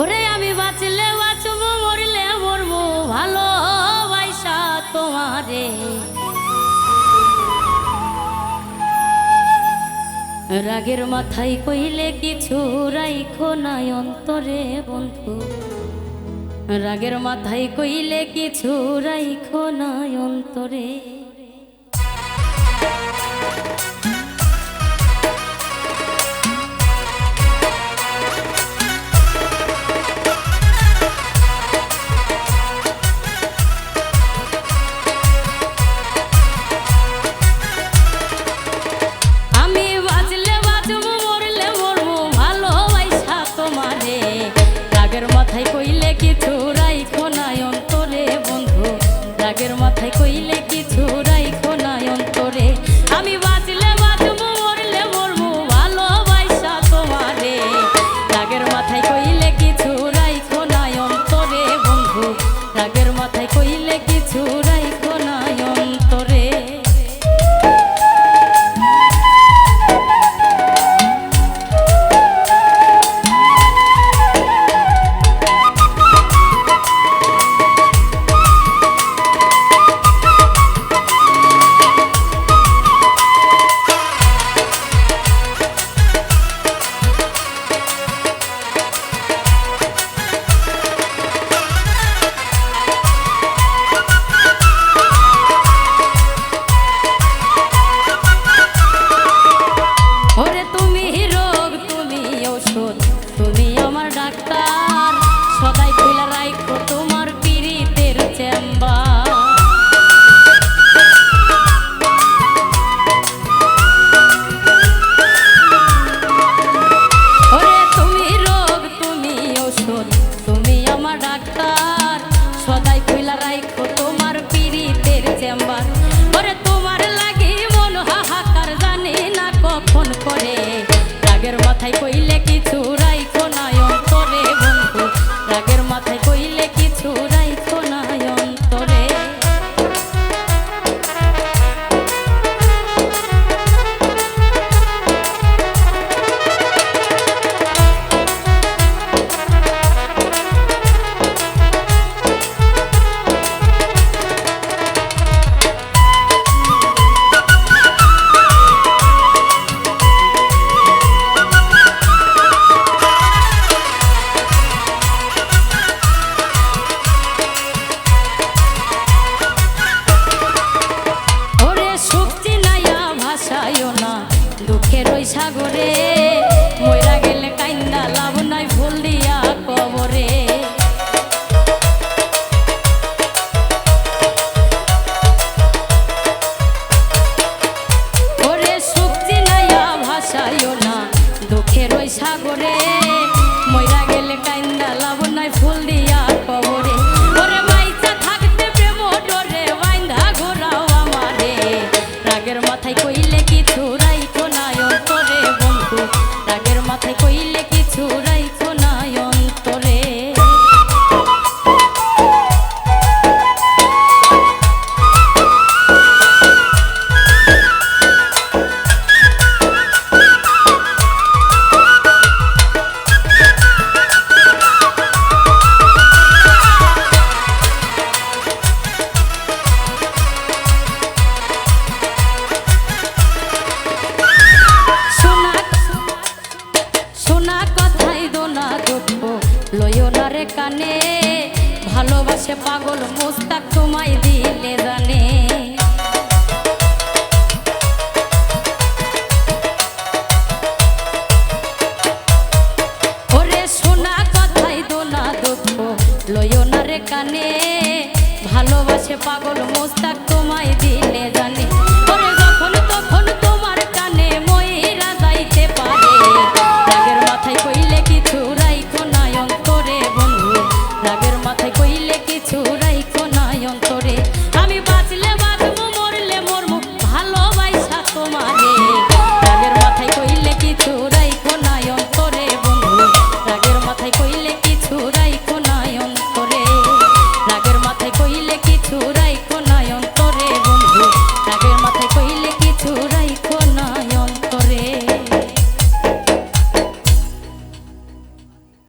ওরে আমি বাঁচলে বাঁচব, মরলে মরবো ভালো বাইসা তোমারে। রাগের মাথায় কইলে কিছু রাইখো নাই অন্তরে বন্ধু। রাগের মাথায় কইলে কিছু রাইখো নাই অন্তরে। কইলে কি তোরাই নাই অন্তরে বন্ধু। রাগের মাথায় কইলে আমার ডাক্তার। সদাই কইলা রাইখো তোমার পীড়িতের চেম্বার। ওরে তোমার লাগি মন হাহাকার জানি না কখন করে। রাগের মাথায় কইলে কিছু দুঃখের সাগরে পাগল মোস্তাক তোমায় দিলে জানে। ওরে শোনা কথাই দোলা দুঃখ, লইও না রে কানে। ভালোবাসে পাগল মোস্তাক তোমায় দিলে জানে।